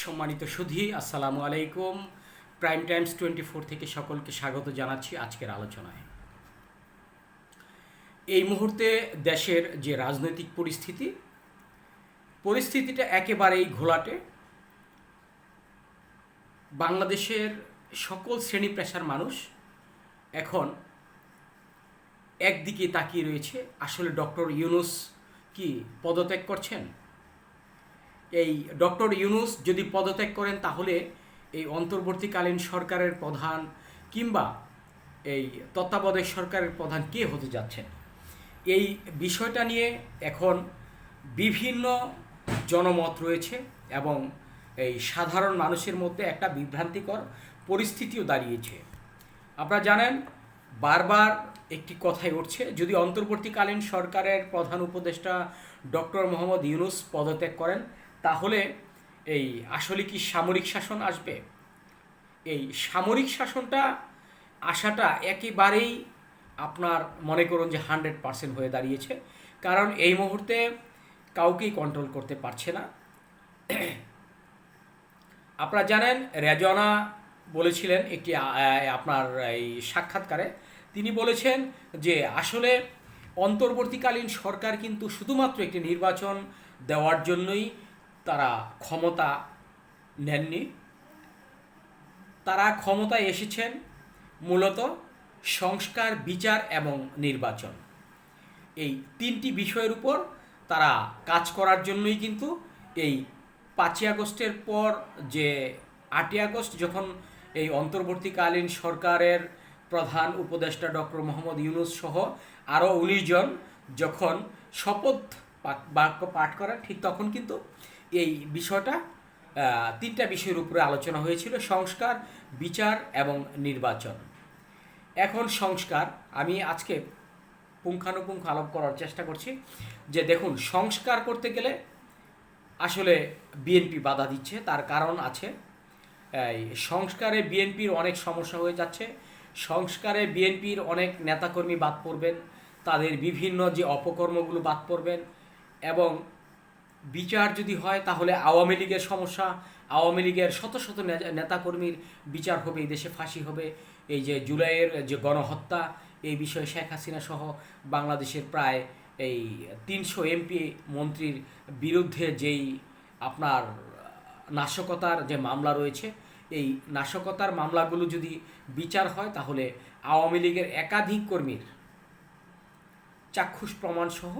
সম্মানিত সুধী, আসসালামু আলাইকুম। প্রাইম টাইমস টোয়েন্টি ফোর থেকে সকলকে স্বাগত জানাচ্ছি আজকের আলোচনায়। এই মুহূর্তে দেশের যে রাজনৈতিক পরিস্থিতি, পরিস্থিতিটা একেবারেই ঘোলাটে। বাংলাদেশের সকল শ্রেণি পেশার মানুষ এখন একদিকে তাকিয়ে রয়েছে, আসলে ডক্টর ইউনুস কি পদত্যাগ করছেন? এই ডক্টর ইউনুস যদি পদত্যাগ করেন তাহলে এই অন্তর্বর্তীকালীন সরকারের প্রধান কিংবা এই তত্ত্বাবধায়ক সরকারের প্রধান কে হতে যাচ্ছেন? এই বিষয়টা নিয়ে এখন বিভিন্ন জনমত রয়েছে এবং এই সাধারণ মানুষের মধ্যে একটা বিভ্রান্তিকর পরিস্থিতিও দাঁড়িয়েছে। আপনারা জানেন, বারবার একটি কথাই উঠছে, যদি অন্তর্বর্তীকালীন সরকারের প্রধান উপদেষ্টা ডক্টর মোহাম্মদ ইউনুস পদত্যাগ করেন তাহলে এই আসলে কি সামরিক শাসন আসবে? এই সামরিক শাসনটা আসাটা একেবারেই আপনার মনে করুন যে হান্ড্রেড পার্সেন্ট হয়ে দাঁড়িয়েছে। কারণ এই মুহূর্তে কাউকেই কন্ট্রোল করতে পারছে না। আপনারা জানেন রেজনা বলেছিলেন একটি আপনার এই সাক্ষাৎকারে। তিনি বলেছেন যে আসলে অন্তর্বর্তীকালীন সরকার কিন্তু শুধুমাত্র একটি নির্বাচন দেওয়ার জন্যই তারা ক্ষমতা নেননি। তারা ক্ষমতায় এসেছেন মূলত সংস্কার, বিচার এবং নির্বাচন। এই তিনটি বিষয়ের উপর তারা কাজ করার জন্যই কিন্তু এই পাঁচই আগস্টের পর যে আটই আগস্ট যখন এই অন্তর্বর্তীকালীন সরকারের প্রধান উপদেষ্টা ডক্টর মোহাম্মদ ইউনুস সহ আরও উনিশ জন যখন শপথ বাক্য পাঠ করেন, ঠিক তখন কিন্তু এই বিষয়টা তিনটা বিষয়ের উপরে আলোচনা হয়েছিল, সংস্কার, বিচার এবং নির্বাচন। এখন সংস্কার, আমি আজকে পুঙ্খানুপুঙ্খ আলোপ করার চেষ্টা করছি যে দেখুন, সংস্কার করতে গেলে আসলে বিএনপি বাধা দিচ্ছে, তার কারণ আছে সংস্কারে বিএনপির অনেক সমস্যা হয়ে যাচ্ছে, সংস্কারে বিএনপির অনেক নেতাকর্মী বাদ পড়বেন, তাদের বিভিন্ন যে অপকর্মগুলো বাদ পড়বেন এবং বিচার যদি হয়, তাহলে আওয়ামী লীগের সমস্যা, আওয়ামী লীগের শত শত নেতাকর্মীর বিচার হবে, এই দেশে ফাঁসি হবে। এই যে জুলাইয়ের যে গণহত্যা, এই বিষয়ে শেখ হাসিনা সহ বাংলাদেশের প্রায় এই তিনশো এমপি মন্ত্রীর বিরুদ্ধে যেই আপনার নাশকতার যে মামলা রয়েছে, এই নাশকতার মামলাগুলো যদি বিচার হয়, তাহলে আওয়ামী লীগের একাধিক কর্মীর চাক্ষুষ প্রমাণ সহ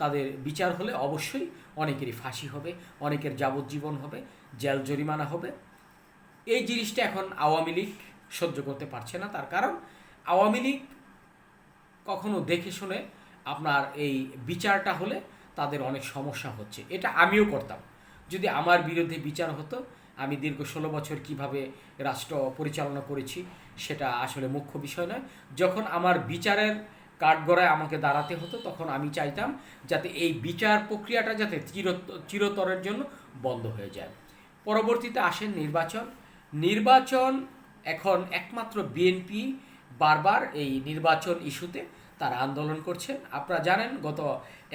তাদের বিচার হলে অবশ্যই অনেকেরই ফাঁসি হবে, অনেকের যাবজ্জীবন হবে, জেল জরিমানা হবে। এই জিনিসটা এখন আওয়ামী লীগ সহ্য করতে পারছে না, তার কারণ আওয়ামী লীগ কখনো দেখে শুনে আপনার এই বিচারটা হলে তাদের অনেক সমস্যা হচ্ছে। এটা আমিও করতাম। যদি আমার বিরুদ্ধে বিচার হতো, আমি দীর্ঘ ষোলো বছর কীভাবে রাষ্ট্র পরিচালনা করেছি, সেটা আসলে মুখ্য বিষয় নয়। যখন আমার বিচারের কাঠগড়ায় আমাকে দাঁড়াতে হতো, তখন আমি চাইতাম যাতে এই বিচার প্রক্রিয়াটা যাতে চির, চিরতরের জন্য বন্ধ হয়ে যায়। পরবর্তীতে আসেন নির্বাচন। নির্বাচন এখন একমাত্র বিএনপি বারবার এই নির্বাচন ইস্যুতে তারা আন্দোলন করছেন। আপনারা জানেন, গত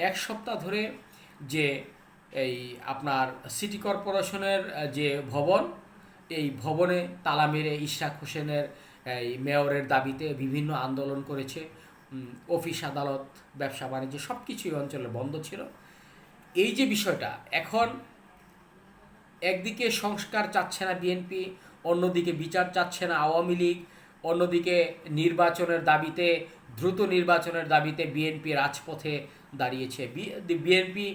এক সপ্তাহ ধরে যে এই আপনার সিটি কর্পোরেশনের যে ভবন, এই ভবনে তালা মেরে ইশরাক হোসেনের, এই মেয়রের দাবিতে বিভিন্ন আন্দোলন করেছে। অফিস, আদালত, ব্যবসা, বাণিজ্য সব কিছুই অঞ্চলে বন্ধ ছিল। এই যে বিষয়টা, এখন একদিকে সংস্কার চাচ্ছে না বিএনপি, অন্যদিকে বিচার চাচ্ছে না আওয়ামী লীগ, অন্যদিকে নির্বাচনের দাবিতে, দ্রুত নির্বাচনের দাবিতে বিএনপি রাজপথে দাঁড়িয়েছে। বিএনপি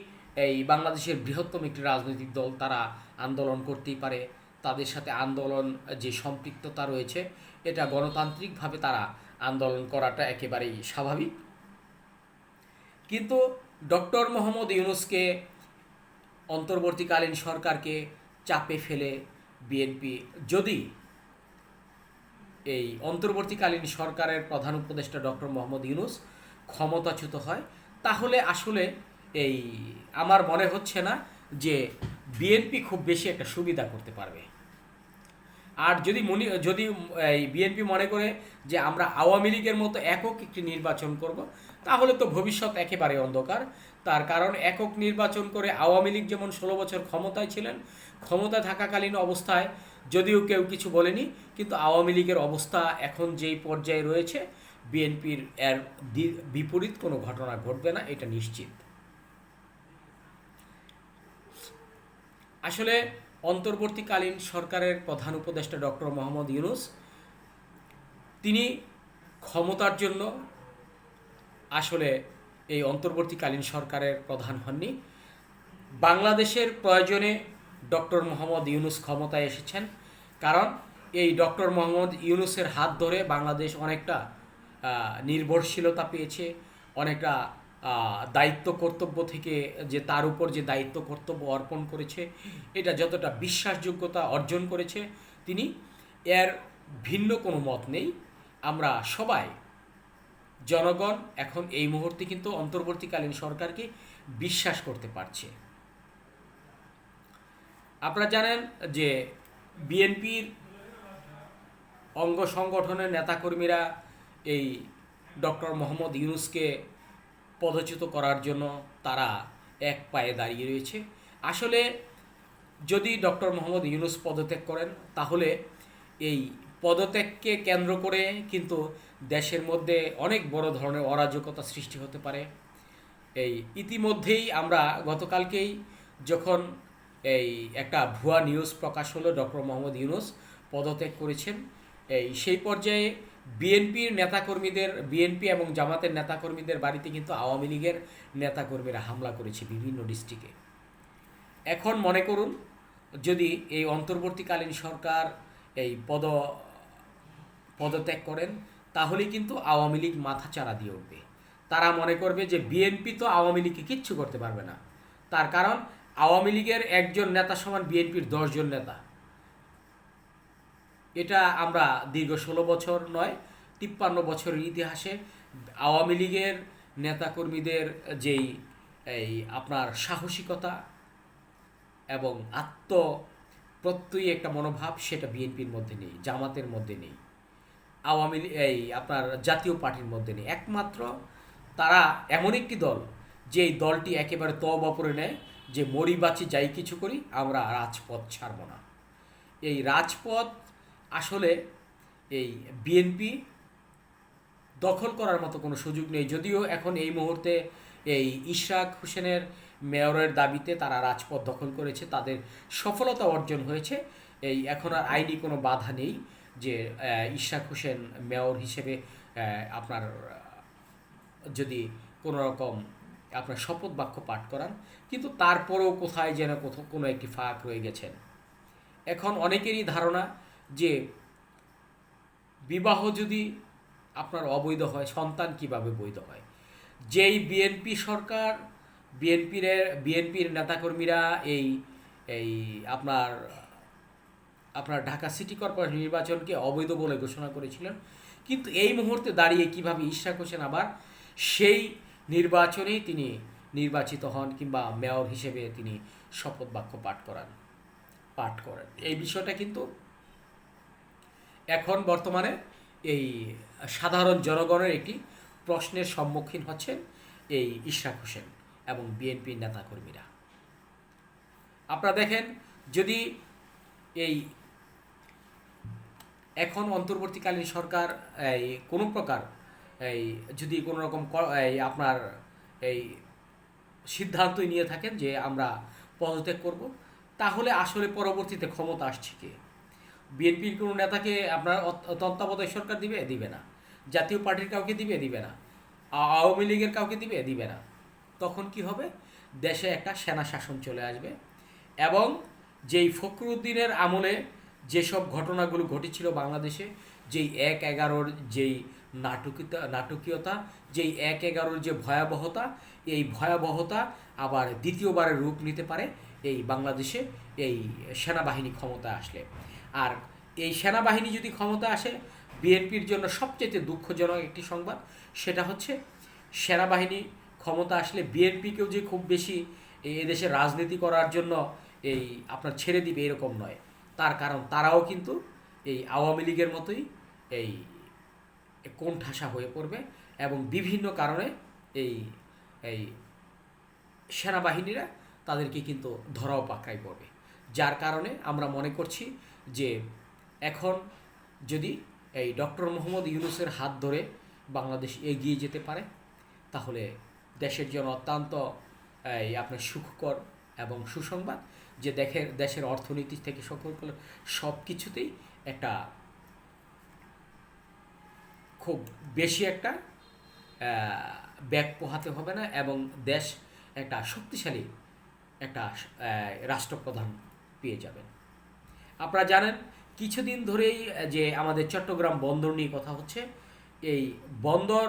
এই বাংলাদেশের বৃহত্তম একটি রাজনৈতিক দল, তারা আন্দোলন করতেই পারে। তাদের সাথে আন্দোলন যে সম্পৃক্ততা রয়েছে, এটা গণতান্ত্রিকভাবে তারা আন্দোলন করাটা একেবারেই স্বাভাবিক। কিন্তু ডক্টর মোহাম্মদ ইউনুসকে অন্তর্বর্তীকালীন সরকারকে চাপে ফেলে বিএনপি যদি এই অন্তর্বর্তীকালীন সরকারের প্রধান উপদেষ্টা ডক্টর মোহাম্মদ ইউনুস ক্ষমতাচ্যুত হয়, তাহলে আসলে এই আমার মনে হচ্ছে না যে বিএনপি খুব বেশি একটা সুবিধা করতে পারবে। আর যদি মনি যদি এই বিএনপি মনে করে যে আমরা আওয়ামী লীগের মতো একক একটি নির্বাচন করব, তাহলে তো ভবিষ্যৎ একেবারে অন্ধকার। তার কারণ একক নির্বাচন করে আওয়ামী লীগ যেমন ষোলো বছর ক্ষমতায় ছিলেন, ক্ষমতা থাকাকালীন অবস্থায় যদিও কেউ কিছু বলেনি, কিন্তু আওয়ামী লীগের অবস্থা এখন যেই পর্যায়ে রয়েছে, বিএনপির এর বিপরীত কোনো ঘটনা ঘটবে না, এটা নিশ্চিত। আসলে অন্তর্বর্তীকালীন সরকারের প্রধান উপদেষ্টা ডক্টর মোহাম্মদ ইউনুস, তিনি ক্ষমতার জন্য আসলে এই অন্তর্বর্তীকালীন সরকারের প্রধান হননি। বাংলাদেশের প্রয়োজনে ডক্টর মোহাম্মদ ইউনুস ক্ষমতায় এসেছেন, কারণ এই ডক্টর মোহাম্মদ ইউনুসের হাত ধরে বাংলাদেশ অনেকটা নির্ভরশীলতা পেয়েছে, অনেকটা দায়িত্ব কর্তব্য থেকে যে তার উপর যে দায়িত্ব কর্তব্য অর্পণ করেছে, এটা যতটা বিশ্বাসযোগ্যতা অর্জন করেছে, তিনি এর ভিন্ন কোনো মত নেই। আমরা সবাই, জনগণ এখন এই মুহূর্তে কিন্তু অন্তর্বর্তীকালীন সরকারকে বিশ্বাস করতে পারছে। আপনারা জানেন যে বিএনপির অঙ্গ সংগঠনের নেতাকর্মীরা এই ডক্টর মোহাম্মদ ইউনুসকে পদচ্যুত করার জন্য তারা এক পায়ে দাঁড়িয়ে রয়েছে। আসলে যদি ডক্টর মোহাম্মদ ইউনুস পদত্যাগ করেন, তাহলে এই পদত্যাগকে কেন্দ্র করে কিন্তু দেশের মধ্যে অনেক বড় ধরনের অরাজকতা সৃষ্টি হতে পারে। এই ইতিমধ্যেই আমরা গতকালকেই যখন এই একটা ভুয়া নিউজ প্রকাশ হলো, ডক্টর মোহাম্মদ ইউনুস পদত্যাগ করেছেন, এই সেই পর্যায়ে বিএনপির নেতাকর্মীদের, বিএনপি এবং জামাতের নেতাকর্মীদের বাড়িতে কিন্তু আওয়ামী লীগের নেতাকর্মীরা হামলা করেছে বিভিন্ন ডিস্ট্রিক্টে। এখন মনে করুন, যদি এই অন্তর্বর্তীকালীন সরকার এই পদ, পদত্যাগ করেন তাহলে কিন্তু আওয়ামী লীগ মাথা চারা দিয়ে উঠবে। তারা মনে করবে যে বিএনপি তো আওয়ামী লীগকে কিচ্ছু করতে পারবে না। তার কারণ, আওয়ামী লীগের একজন নেতা সমান বিএনপির দশজন নেতা। এটা আমরা দীর্ঘ ষোলো বছর নয়, তিপ্পান্ন বছরের ইতিহাসে আওয়ামী লীগের নেতাকর্মীদের যেই, এই আপনার সাহসিকতা এবং আত্ম প্রত্যয়ী একটা মনোভাব, সেটা বিএনপির মধ্যে নেই, জামাতের মধ্যে নেই। আওয়ামী এই আপনার জাতীয় পার্টির মধ্যে নেই। একমাত্র তারা এমন একটি দল যে দলটি একেবারে তবা করে নেয়, যে মরি বাঁচি যাই কিছু করি, আমরা রাজপথ ছাড়ব না। এই রাজপথ আসলে এই বিএনপি দখল করার মতো কোনো সুযোগ নেই। যদিও এখন এই মুহূর্তে এই ইশরাক হোসেনের মেয়রের দাবিতে তারা রাজপথ দখল করেছে, তাদের সফলতা অর্জন হয়েছে। এই এখন আর আইনি কোনো বাধা নেই যে ইশরাক হোসেন মেয়র হিসেবে আপনার, যদি কোনো রকম আপনার শপথ বাক্য পাঠ করান। কিন্তু তারপরেও কোথায় যেন কোথাও কোনো একটি ফাঁক রয়ে গেছেন এখন অনেকেরই ধারণা যে বিবাহ যদি আপনার অবৈধ হয়, সন্তান কীভাবে বৈধ হয়? যেই বিএনপি সরকার, বিএনপির বিএনপির নেতাকর্মীরা এই এই আপনার আপনার ঢাকা সিটি কর্পোরেশন নির্বাচনকে অবৈধ বলে ঘোষণা করেছিলেন। কিন্তু এই মুহূর্তে দাঁড়িয়ে কীভাবে ইশরাক হোসেন আবার সেই নির্বাচনেই তিনি নির্বাচিত হন কিংবা মেয়র হিসেবে তিনি শপথ বাক্য পাঠ করান, পাঠ করেন? এই বিষয়টা কিন্তু এখন বর্তমানে এই সাধারণ জনগণের একটি প্রশ্নের সম্মুখীন হচ্ছেন এই ইশরাক হোসেন এবং বিএনপির নেতাকর্মীরা। আপনারা দেখেন, যদি এই এখন অন্তর্বর্তীকালীন সরকার এই কোনো প্রকার এই যদি কোনো রকম এই আপনার এই সিদ্ধান্তই নিয়ে থাকেন যে আমরা পদত্যাগ করব, তাহলে আসলে পরবর্তীতে ক্ষমতা আসছে কে? বিএনপির কোনো নেতাকে আপনার তত্ত্বাবধায়ক সরকার দিবে? দিবে না। জাতীয় পার্টির কাউকে দিবে? দিবে না। আওয়ামী লীগের কাউকে দিবে? দিবে না। তখন কি হবে? দেশে একটা সেনা শাসন চলে আসবে এবং যেই ফখরুদ্দিনের আমলে যেসব ঘটনাগুলো ঘটেছিল বাংলাদেশে, যেই এক এগারোর যেই নাটকীয়তা নাটকীয়তা, যেই এক এগারোর যে ভয়াবহতা, এই ভয়াবহতা আবার দ্বিতীয়বারের রূপ নিতে পারে এই বাংলাদেশে এই সেনাবাহিনী ক্ষমতায় আসলে। আর এই সেনাবাহিনী যদি ক্ষমতা আসে, বিএনপির জন্য সবচেয়ে দুঃখজনক একটি সংবাদ, সেটা হচ্ছে সেনাবাহিনী ক্ষমতা আসলে বিএনপিকেও যে খুব বেশি এদেশে রাজনীতি করার জন্য এই আপনার ছেড়ে দিবে এরকম নয়। তার কারণ তারাও কিন্তু এই আওয়ামী লীগের মতোই এই কোণঠাসা হয়ে পড়বে এবং বিভিন্ন কারণে এই এই সেনাবাহিনীরা তাদেরকে কিন্তু ধরাও পাকড়াই পড়বে। যার কারণে আমরা মনে করছি যে এখন যদি এই ডক্টর মোহাম্মদ ইউনুসের হাত ধরে বাংলাদেশ এগিয়ে যেতে পারে, তাহলে দেশের জন্য অত্যন্ত, এই আপনার সুখকর এবং সুসংবাদ যে দেখের, দেশের অর্থনীতি থেকে সকল সব কিছুতেই একটা খুব বেশি একটা ব্যাগ পোহাতে হবে না এবং দেশ একটা শক্তিশালী একটা রাষ্ট্রপ্রধান পেয়ে যাবেন। আপনারা জানেন, কিছুদিন ধরেই যে আমাদের চট্টগ্রাম বন্দর নিয়ে কথা হচ্ছে, এই বন্দর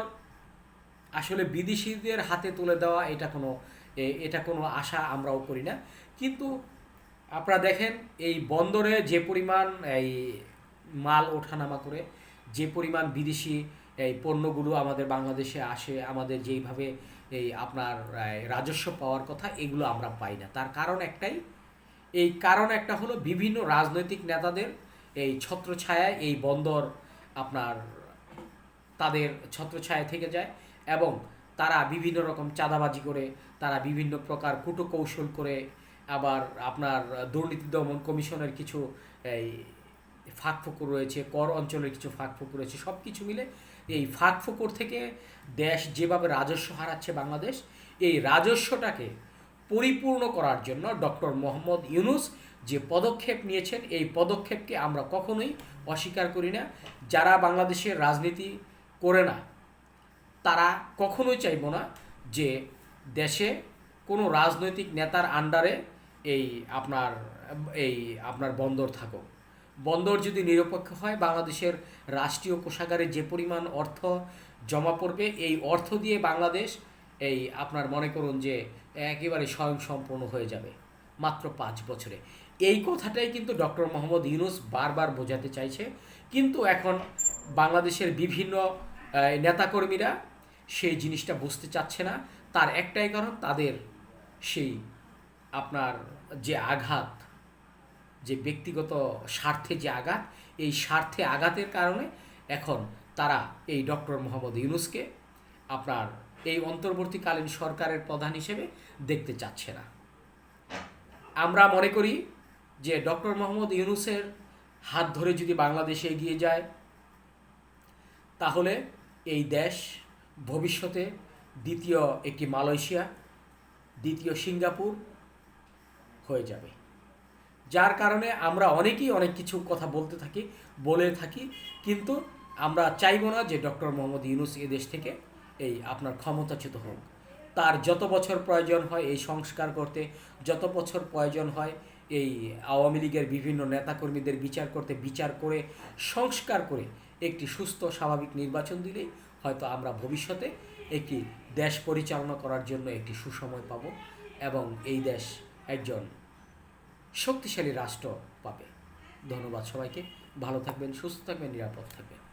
আসলে বিদেশিদের হাতে তুলে দেওয়া, এটা কোনো এটা কোনো আশা আমরাও করি না। কিন্তু আপনারা দেখেন, এই বন্দরে যে পরিমাণ, এই মাল ওঠানামা করে, যে পরিমাণ বিদেশি, এই পণ্যগুলো আমাদের বাংলাদেশে আসে, আমাদের যেইভাবে, এই আপনার রাজস্ব পাওয়ার কথা, এগুলো আমরা পাই না। তার কারণ একটাই এই কারণ একটা হলো বিভিন্ন রাজনৈতিক নেতাদের এই ছত্রছায়ায় এই বন্দর আপনার তাদের ছত্রছায়া থেকে যায় এবং তারা বিভিন্ন রকম চাঁদাবাজি করে, তারা বিভিন্ন প্রকার কৌশল করে, আবার আপনার দুর্নীতি দমন কমিশনের কিছু এই ফাঁক ফোকর রয়েছে, কর অঞ্চলের কিছু ফাঁক ফোকর রয়েছে সব কিছু মিলে এই ফাঁক ফোকর থেকে দেশ যেভাবে রাজস্ব হারাচ্ছে বাংলাদেশ, এই রাজস্বটাকে পরিপূর্ণ করার জন্য ডক্টর মোহাম্মদ ইউনুস যে পদক্ষেপ নিয়েছেন, এই পদক্ষেপকে আমরা কখনোই অস্বীকার করি না। যারা বাংলাদেশের রাজনীতি করে না, তারা কখনোই চাইব না যে দেশে কোনো রাজনৈতিক নেতার আন্ডারে এই আপনার এই আপনার বন্দর থাকুক। বন্দর যদি নিরপেক্ষ হয়, বাংলাদেশের রাষ্ট্রীয় কোষাগারে যে পরিমাণ অর্থ জমা পড়বে, এই অর্থ দিয়ে বাংলাদেশ এই আপনার মনে করুন যে একেবারে স্বয়ংসম্পূর্ণ হয়ে যাবে, মাত্র পাঁচ বছরে। এই কথাটাই কিন্তু ডক্টর মোহাম্মদ ইউনুস বারবার বোঝাতে চাইছে। কিন্তু এখন বাংলাদেশের বিভিন্ন নেতাকর্মীরা সেই জিনিসটা বুঝতে চাচ্ছে না। তার একটাই কারণ, তাদের সেই আপনার যে আঘাত, যে ব্যক্তিগত স্বার্থে যে আঘাত, এই স্বার্থে আঘাতের কারণে এখন তারা এই ডক্টর মোহাম্মদ ইউনুসকে আপনার এই অন্তর্বর্তীকালীন সরকারের প্রধান হিসেবে দেখতে চাচ্ছে না। আমরা মনে করি যে ডক্টর মোহাম্মদ ইউনুসের হাত ধরে যদি বাংলাদেশে এগিয়ে যায়, তাহলে এই দেশ ভবিষ্যতে দ্বিতীয় একটি মালয়েশিয়া, দ্বিতীয় সিঙ্গাপুর হয়ে যাবে। যার কারণে আমরা অনেকেই অনেক কিছু কথা বলতে থাকি, বলে থাকি, কিন্তু আমরা চাইব না যে ডক্টর মোহাম্মদ ইউনুস এ দেশ থেকে এই আপনার ক্ষমতাচ্যুত হোক। তার যত বছর প্রয়োজন হয় এই সংস্কার করতে, যত বছর প্রয়োজন হয় এই আওয়ামী লীগের বিভিন্ন নেতাকর্মীদের বিচার করতে, বিচার করে, সংস্কার করে একটি সুস্থ, স্বাভাবিক নির্বাচন দিলেই হয়তো আমরা ভবিষ্যতে একটি দেশ পরিচালনা করার জন্য একটি সুসময় পাব এবং এই দেশ একজন শক্তিশালী রাষ্ট্র পাবে। ধন্যবাদ সবাইকে। ভালো থাকবেন, সুস্থ থাকবেন, নিরাপদ থাকবেন।